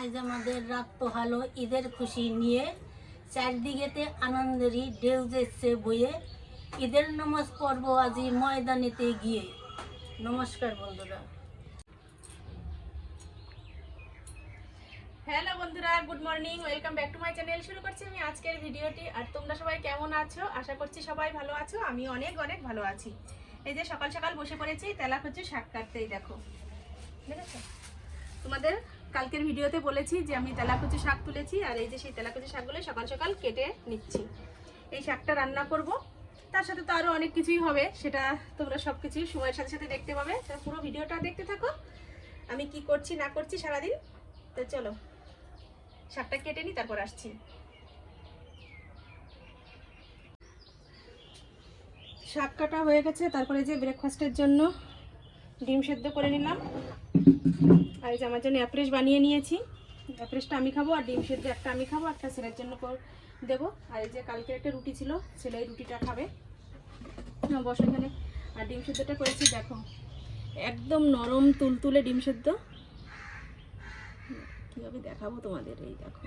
আজ আমাদের রাত পোহালো ঈদের খুশি নিয়ে। চারদিকেতে আনন্দেরই ঢেউ যাচ্ছে বয়ে। ঈদের নামাজ পর্ব আজি ময়দানেতে গিয়ে। নমস্কার বন্ধুরা। হ্যালো বন্ধুরা, good morning, welcome back to my channel. শুরু করছি আমি আজকের ভিডিওটি। আর তোমরা সবাই কেমন আছো? আশা করছি সবাই ভালো আছো। আমি অনেক অনেক ভালো আছি। এই যে সকাল সকাল বসে পড়েছি তেলা হচ্ছে শাক কাটতেই দেখো। দেখেছ তোমাদের? কালকের ভিডিওতে বলেছি যে আমি তেলাকুচি শাক তুলেছি আর এই যে সেই তেলাকুচি শাকগুলো সকাল সকাল কেটে নিচ্ছি। এই শাকটা রান্না করব। তার সাথে তো আরও অনেক কিছুই হবে, সেটা তোমরা সব কিছুই সময়ের সাথে সাথে দেখতে পাবে। তো পুরো ভিডিওটা দেখতে থাকো। আমি কি করছি, না করছি সারাদিন? তো চলো, শাকটা কেটে নিই, তারপর আসছি। শাক কাটা হয়ে গেছে, তারপরে যে ব্রেকফাস্টের জন্য ডিম সেদ্ধ করে নিলাম। আর এই যে আমার জন্য অ্যাপ্রেস বানিয়ে নিয়েছি। অ্যাপ্রেসটা আমি খাব আর ডিম সেদ্ধ একটা আমি খাব একটা ছেলের জন্য দেবো। আর এই যে কালকে একটা রুটি ছিল ছেলে রুটিটা খাবে। না, বসো এখানে। আর ডিম সেদ্ধটা করেছি দেখো। একদম নরম তুলতুলে ডিম সেদ্ধ। কীভাবে দেখাবো তোমাদের? এই দেখো।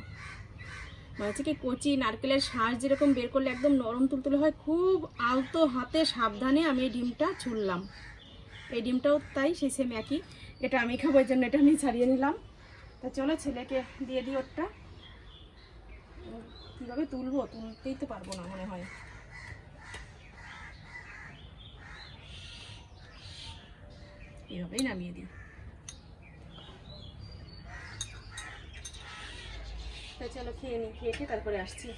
মানে হচ্ছে কি কচি নারকেলের শাঁস যেরকম বের করলে একদম নরম তুলতুলে হয় খুব আলতো হাতে সাবধানে আমি ডিমটা ছুললাম। এই ডিমটাও তাই, সেই সেম একই। এটা আমি খাব, এই জন্য এটা আমি ছাড়িয়ে নিলাম। তা চলো ছেলেকে দিয়ে দিই ওরটা। কীভাবে তুলবো? তুলতেই তো পারব না মনে হয়। এভাবেই নামিয়ে দিই। তো চলো খেয়ে নিই খেয়ে খেয়ে তারপরে আসছি।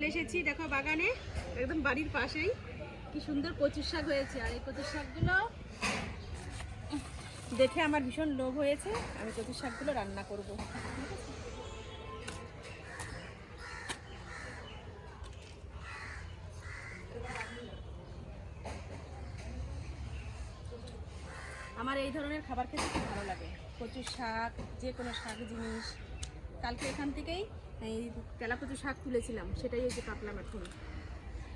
চলে এসেছি, দেখো বাগানে, একদম বাড়ির পাশেই। কি সুন্দর কচুর শাক হয়েছে। আর এই কচুর শাকগুলো, দেখে আমার ভীষণ লোভ হয়েছে। আমি কচুর শাকগুলো রান্না করব। আমার এই ধরনের খাবার খেতে খুব ভালো লাগে। কচুর শাক, যে কোনো শাক, জিনিস। কালকে এখান থেকেই এই তেলা শাক তুলেছিলাম, সেটাই এই যে কাটলাম এখন।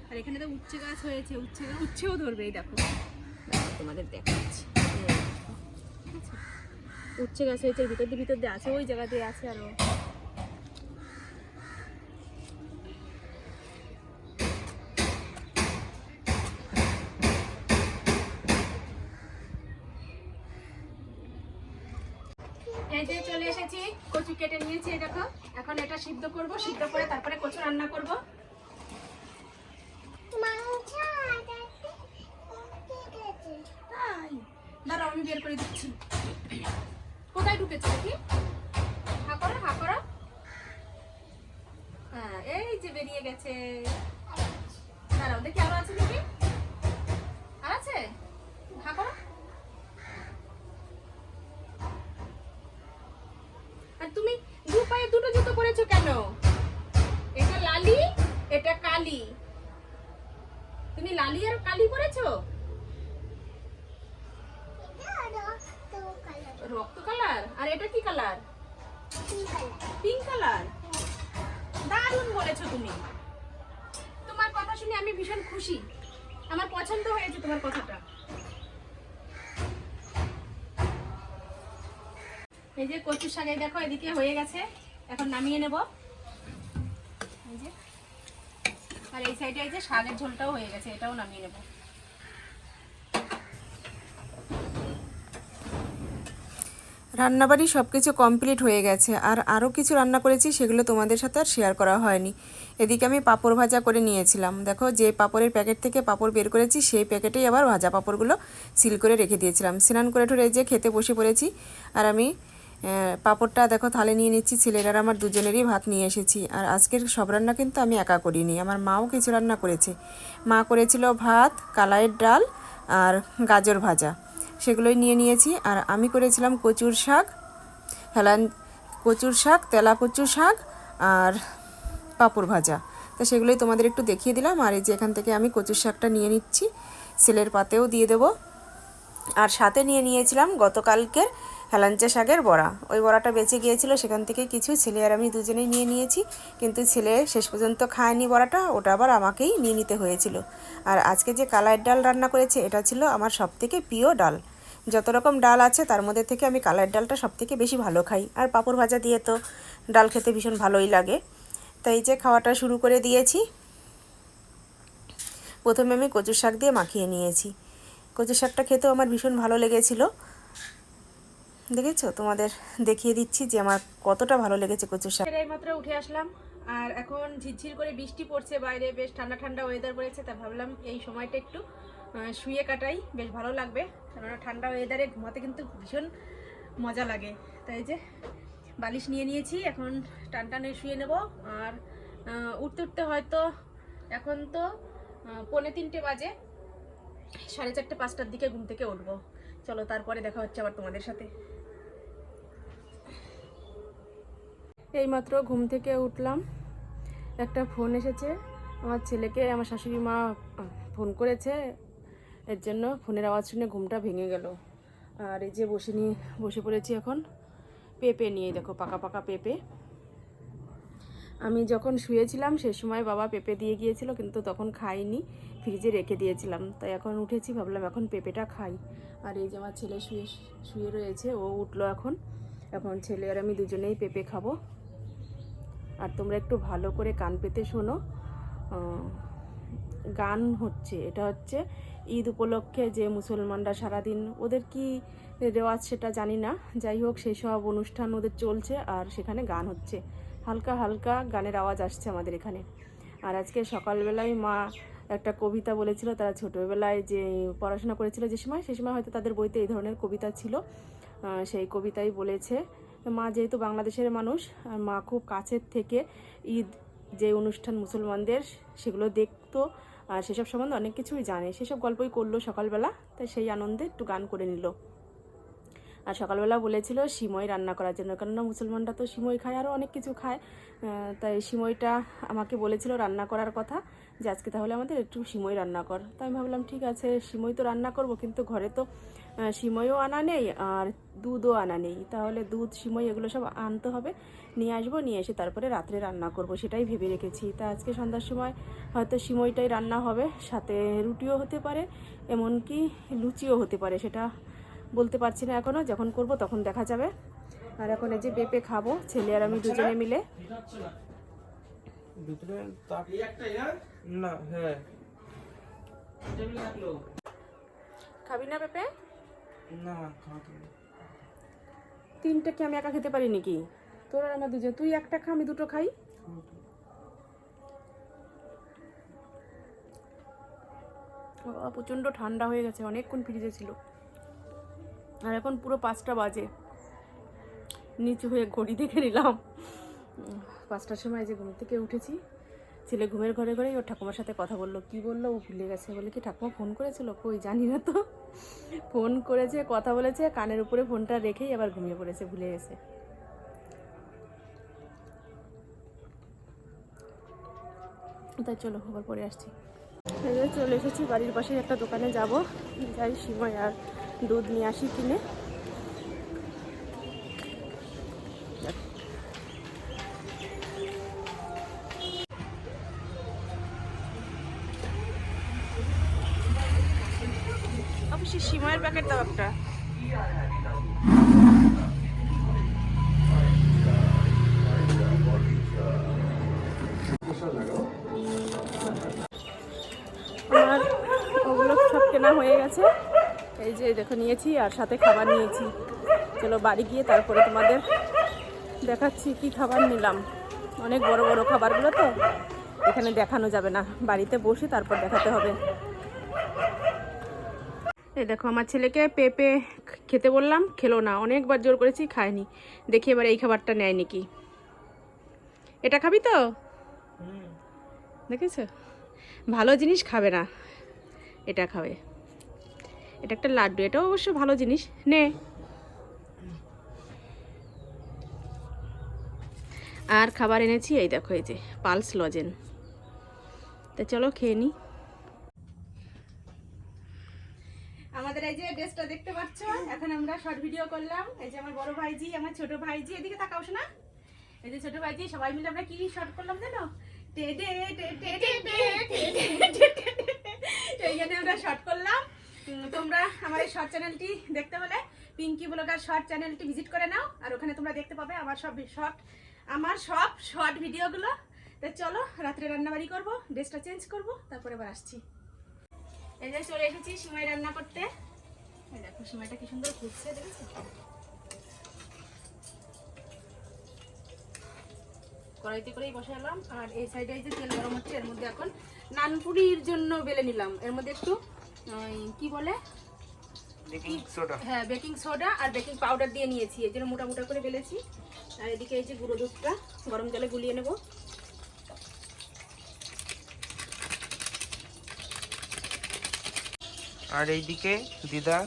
আর এখানে তো উচ্ছে গাছ হয়েছে, উচ্ছে উচ্ছেও ধরবে, এই দেখো। তোমাদের দেখাচ্ছি? উচ্ছে গাছ হয়েছে ভিতর দিয়ে ভিতর দিয়ে আছে, ওই জায়গা দিয়ে আছে আরও। এই চলে এসেছি, কচু কেটে নিয়েছি দেখো। এখন এটা সিদ্ধ করব, সিদ্ধ করে তারপরে কচু রান্না করব। দাঁড়াও, আমি বের করে দিচ্ছি। কোথায় ঢুকেছে দেখি? হা করো হা করো। হ্যাঁ এই যে বেরিয়ে গেছে। দাঁড়াও, দেখি আরও আছে রক্ত কালার? আর এটা কি কালার? পিঙ্ক কালার দারুণ বলেছ তুমি। তোমার কথা শুনে আমি ভীষণ খুশি। আমার পছন্দ হয়েছে তোমার কথাটা। এই যে কচুর শাক দেখো এদিকে হয়ে গেছে। এখন নামিয়ে নেব। এই যে। আর এই সাইডে এই যে শাকের ঝোলটাও হয়ে গেছে এটাও নামিয়ে নেব। রান্নাবাড়ি সব কিছু কমপ্লিট হয়ে গেছে। আর আরও কিছু রান্না করেছি, সেগুলো তোমাদের সাথে আর শেয়ার করা হয়নি। এদিকে আমি পাপড় ভাজা করে নিয়েছিলাম। দেখো, যে পাপড়ের প্যাকেট থেকে পাঁপড় বের করেছি, সেই প্যাকেটেই আবার ভাজা পাঁপড়গুলো সিল করে রেখে দিয়েছিলাম। স্নান করে ঠরে যে খেতে বসে পড়েছি, আর আমি পাপড়টা দেখো থালে নিয়ে নিচ্ছি, ছেলেরা আমার দুজনেরই ভাত নিয়ে এসেছি। আর আজকের সব রান্না কিন্তু আমি একা করিনি, আমার মাও কিছু রান্না করেছে। মা করেছিল ভাত, কালাইয়ের ডাল আর গাজর ভাজা। সেগুলোই নিয়ে নিয়েছি। আর আমি করেছিলাম কচুর শাক, হেলান, কচুর শাক তেলা কচু শাক আর পাঁপড় ভাজা। তো সেগুলোই তোমাদের একটু দেখিয়ে দিলাম। আর এই যে এখান থেকে আমি কচুর শাকটা নিয়ে নিচ্ছি, সেলের পাতেও দিয়ে দেবো। আর সাথে নিয়ে নিয়েছিলাম গতকালকের হেলাঞ্চা শাকের বড়া। ওই বড়াটা বেঁচে গিয়েছিল, সেখান থেকে কিছু ছেলে আর আমি দুজনেই নিয়ে নিয়েছি। কিন্তু ছেলে শেষ পর্যন্ত খায়নি বড়াটা, ওটা আবার আমাকেই নিয়ে নিতে হয়েছিল। আর আজকে যে কালার ডাল রান্না করেছে, এটা ছিল আমার সবথেকে প্রিয় ডাল। যত রকম ডাল আছে, তার মধ্যে থেকে আমি কালার ডালটা সবথেকে বেশি ভালো খাই। আর পাঁপড় ভাজা দিয়ে তো ডাল খেতে ভীষণ ভালোই লাগে। তাই যে খাওয়াটা শুরু করে দিয়েছি। প্রথমে আমি কচুর শাক দিয়ে মাখিয়ে নিয়েছি। কচুর শাকটা খেতেও আমার ভীষণ ভালো লেগেছিল। দেখেছ? তোমাদের দেখিয়ে দিচ্ছি যে আমার কতটা ভালো লেগেছে কচুর শাক। এই মাত্র উঠে আসলাম। আর এখন ঝিরঝির করে বৃষ্টি পড়ছে বাইরে, বেশ ঠান্ডা ঠান্ডা ওয়েদার পড়েছে, তা ভাবলাম এই সময়টা একটু শুয়ে কাটাই, বেশ ভালো লাগবে। কেননা ঠান্ডা ওয়েদারে ঘুমাতে কিন্তু ভীষণ মজা লাগে। তাই যে বালিশ নিয়ে নিয়েছি, এখন টান টানে শুয়ে নেব। আর উঠতে উঠতে হয়তো এখন তো পৌনে তিনটে বাজে। সাড়ে চারটে, পাঁচটার দিকে ঘুম থেকে উঠবো। চলো, তারপরে দেখা হচ্ছে আবার তোমাদের সাথে। এইমাত্র ঘুম থেকে উঠলাম। একটা ফোন এসেছে। আমার ছেলেকে, আমার শাশুড়ি মা ফোন করেছে। এর জন্য ফোনের আওয়াজ শুনে ঘুমটা ভেঙে গেল। আর এই যে বসে নিয়ে, বসে পড়েছি এখন, পেঁপে নিয়ে, দেখো, পাকা পাকা পেঁপে। আমি যখন শুয়েছিলাম সেই সময় বাবা পেঁপে দিয়ে গিয়েছিল, কিন্তু তখন খাইনি, ফ্রিজে রেখে দিয়েছিলাম। তাই এখন উঠেছি, ভাবলাম এখন পেঁপেটা খাই। আর এই যে আমার ছেলে শুয়ে শুয়ে রয়েছে, ও উঠল এখন। এখন ছেলে আর আমি দুজনেই পেঁপে খাব। আর তোমরা একটু ভালো করে কান পেতে শোনো। গান হচ্ছে, এটা হচ্ছে ঈদ উপলক্ষে যে মুসলমানরা সারাদিন ওদের কি রেওয়াজ সেটা জানি না। যাই হোক, সেই সব অনুষ্ঠান ওদের চলছে আর সেখানে গান হচ্ছে। হালকা হালকা গানের আওয়াজ আসছে আমাদের এখানে। আর আজকে সকালবেলায় মা একটা কবিতা বলেছিল, তারা ছোটোবেলায় যে পড়াশোনা করেছিল যে সময়, সেই সময় হয়তো তাদের বইতে এই ধরনের কবিতা ছিল। সেই কবিতাই বলেছে, মা যেহেতু বাংলাদেশের মানুষ, আর মা খুব কাছের থেকে ঈদ যে অনুষ্ঠান মুসলমানদের, সেগুলো দেখতো আর সেসব সম্বন্ধে অনেক কিছুই জানে। সেসব গল্পই করল সকালবেলা, তাই সেই আনন্দে একটু গান করে নিল। আর সকালবেলা বলেছিল সিমই রান্না করার জন্য, কেননা মুসলমানরা তো সিমই খায় আরও অনেক কিছু খায়। তাই সিমইটা আমাকে বলেছিল রান্না করার কথা। যে আজকে তাহলে আমাদের একটু সিমই রান্না কর। তাই আমি ভাবলাম ঠিক আছে সিমই তো রান্না করব কিন্তু ঘরে তো সিমইও আনা নেই আর দুধও আনা নেই। তাহলে দুধ সিমই এগুলো সব আনতে হবে নিয়ে আসব নিয়ে এসে তারপরে রাত্রে রান্না করব। সেটাই ভেবে রেখেছি। তা আজকে সন্ধ্যার সময় হয়তো সিমইটাই রান্না হবে সাথে রুটিও হতে পারে এমনকি লুচিও হতে পারে সেটা বলতে পারছি না এখনও যখন করব তখন দেখা যাবে। আর এখন এই যে পেঁপে খাব ছেলে আর আমি দুজনে মিলে। ভিতরে তাপ না? হ্যাঁ। খাবি না পেঁপে? না। তিনটে কি আমি একা খেতে পারি নাকি? তোর আর আমার দুজন তুই একটা খা আমি দুটো খাই। প্রচণ্ড ঠান্ডা হয়ে গেছে। অনেকক্ষণ ফ্রিজে ছিল। আর এখন পুরো পাঁচটা বাজে। নিচু হয়ে ঘড়ি দেখে নিলাম। পাঁচটার সময় যে ঘুম থেকে উঠেছি, ছেলে ঘুমের ঘরে ঘরেই ওর ঠাকুমার সাথে কথা বলল। কি বলল? ও ভুলে গেছে। বলে কি, ঠাকুমা ফোন করেছিল? কই জানি না তো। ফোন করেছে, কথা বলেছে, কানের উপরে ফোনটা রেখেই আবার ঘুমিয়ে পড়েছে, ভুলে গেছে। তাই চলো, খবর পরে আসছি। চলে এসেছি, বাড়ির পাশে একটা দোকানে যাব। যাই, সিময় আর দুধ নিয়ে আসি কিনে। অবশ্যই সিময়ের প্যাকেট দাও আমার ওগুলো সব কেনা হয়ে গেছে। এই যে দেখো, নিয়েছি আর সাথে খাবার নিয়েছি। চলো বাড়ি গিয়ে তারপরে তোমাদের দেখাচ্ছি কি খাবার নিলাম। অনেক বড় বড় খাবারগুলো তো এখানে দেখানো যাবে না। বাড়িতে বসে তারপর দেখাতে হবে। এই দেখো, আমার ছেলেকে পেঁপে খেতে বললাম, খেলো না। অনেকবার জোর করেছি, খায়নি। দেখি এবার এই খাবারটা নেয় নাকি। এটা খাবি তো? দেখেছ? ভালো জিনিস খাবে না। এটা খাবে। এটা একটা লাড্ডু, এটাও অবশ্য ভালো জিনিস। নে। আর খাবার এনেছি, এই দেখো, এই যে, পালস লজেন। তা চলো খেয়ে নিই আমাদের এই যে ড্রেসটা দেখতে পাচ্ছ এখন আমরা শর্ট ভিডিও করলাম এই যে আমার বড় ভাইজি আমার ছোট ভাইজি এদিকে তাকাও শোনা এই যে ছোট ভাইজি সবাই মিলে আমরা কি শর্ট করলাম জানো এইখানে আমরা শর্ট করলাম তোমরা আমার এই শর্ট চ্যানেলটি দেখতে হলে পিঙ্কি ব্লগার শর্ট চ্যানেলটি ভিজিট করে নাও আর ওখানে তোমরা দেখতে পাবে আমার সব শর্ট আমার সব শর্ট ভিডিওগুলো তো চলো রাত্রে রান্নাবাড়ি করব ড্রেসটা চেঞ্জ করব তারপরে আবার আসছি এই যে চলে এসেছি সিমাই রান্না করতে। দেখো সিমাইটা কি সুন্দর ফুটছে দেখেছ? কড়াইতে করেই বসালাম আর এই সাইডে যে তেল গরম হচ্ছে এর মধ্যে এখন নানপুরির জন্য বেলে নিলাম। এর মধ্যে একটু কি বলে? Baking soda. হ্যাঁ বেকিং সোডা আর বেকিং পাউডার দিয়ে নিয়েছি। এই জন্য মোটা মোটা করে বেলেছি। আর এদিকে এই যে গুঁড়ো দুধটা গরম জলে গুলিয়ে নেব। আর এইদিকে দিদা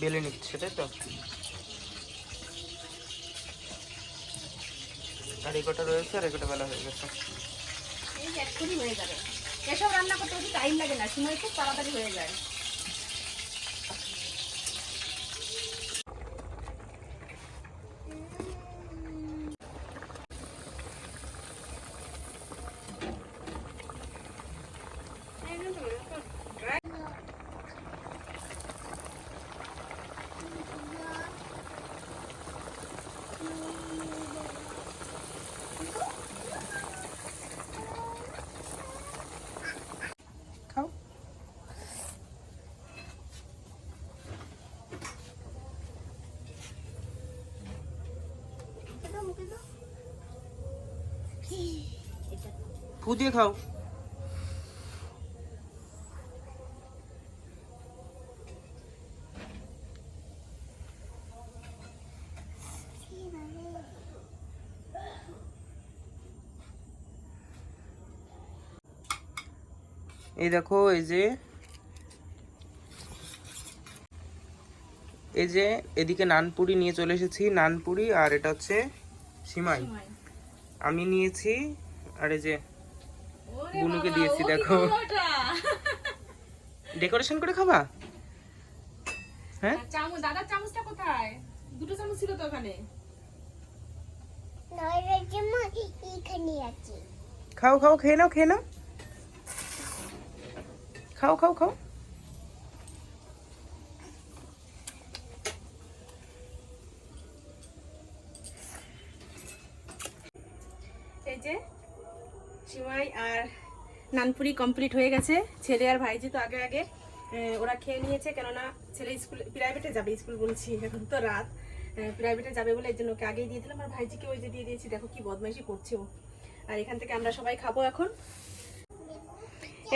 বেলে নিচ্ছে, তাই তো? আর এই কটা রয়েছে আর এই কটা বেলা হয়ে গেছে। এই হয়ে যাবে। এসব রান্না করতে টাইম লাগে না, সময় খুব তাড়াতাড়ি হয়ে যায় খাও দিয়ে খাও। এই দেখো এই যে এই যে এদিকে নানপুরি নিয়ে চলে এসেছি। নানপুরি আর এটা হচ্ছে সিমাই। আমি নিয়েছি আর এই যে বুনুকে দিয়েছি দেখো। ডেকোরেশন করে খাবা? হ্যাঁ? চামচ দাদার চামচটা কোথায়? দুটো চামচ ছিল তো ওখানে। খাও খাও খেয়ে নাও খেয়ে নাও। খাও খাও খাও। এই যে সিমাই আর নানপুরি কমপ্লিট হয়ে গেছে। ছেলে আর ভাইজি তো আগে আগে ওরা খেয়ে নিয়েছে, কেননা ছেলে স্কুল প্রাইভেটে যাবে, স্কুল বলছি, এখন তো রাত। প্রাইভেটে যাবে বলে এই জন্য ওকে আগেই দিয়ে দিলাম, আর ভাইজিকে ওই যে দিয়ে দিয়েছি, দেখো কি বদমাইশি করছে ও। আর এখান থেকে আমরা সবাই খাব এখন।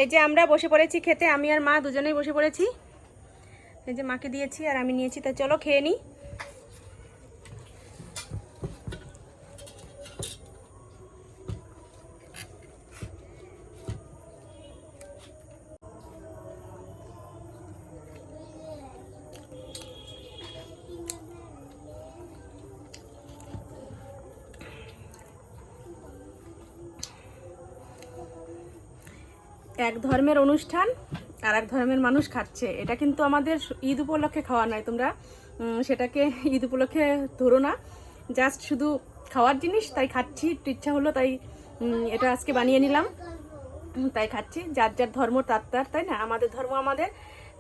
এই যে আমরা বসে পড়েছি খেতে, আমি আর মা দুজনেই বসে পড়েছি। এই যে মাকে দিয়েছি, আর আমি নিয়েছি, তা চলো খেয়ে নিই এক ধর্মের অনুষ্ঠান আর এক ধর্মের মানুষ খাচ্ছে। এটা কিন্তু আমাদের ঈদ উপলক্ষে খাওয়া নয়, তোমরা সেটাকে ঈদ উপলক্ষে ধরো না। জাস্ট শুধু খাওয়ার জিনিস, তাই খাচ্ছি, একটু ইচ্ছা হলো, তাই এটা আজকে বানিয়ে নিলাম। তাই খাচ্ছি। যার যার ধর্ম, তার তার, তাই না? আমাদের ধর্ম আমাদের,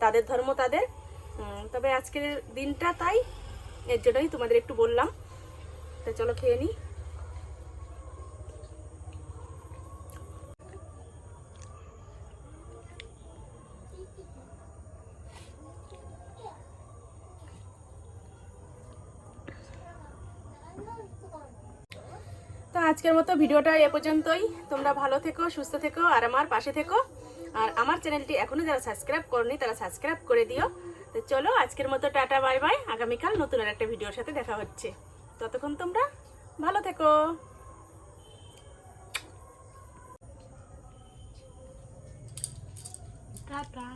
তাদের ধর্ম তাদের। তবে আজকের দিনটা তাই, এর জন্যই তোমাদের একটু বললাম। তা চলো খেয়ে নিই তো আজকের মতো ভিডিওটা এ পর্যন্তই। তোমরা ভালো থেকো, সুস্থ থেকো, আর আমার পাশে থেকো। আর আমার চ্যানেলটি এখনও যারা সাবস্ক্রাইব করনি, তারা সাবস্ক্রাইব করে দিও। তো চলো, আজকের মতো টাটা, বাই বাই। আগামীকাল নতুন আর একটা ভিডিওর সাথে দেখা হচ্ছে। ততক্ষণ তোমরা ভালো থেকো। টাটা।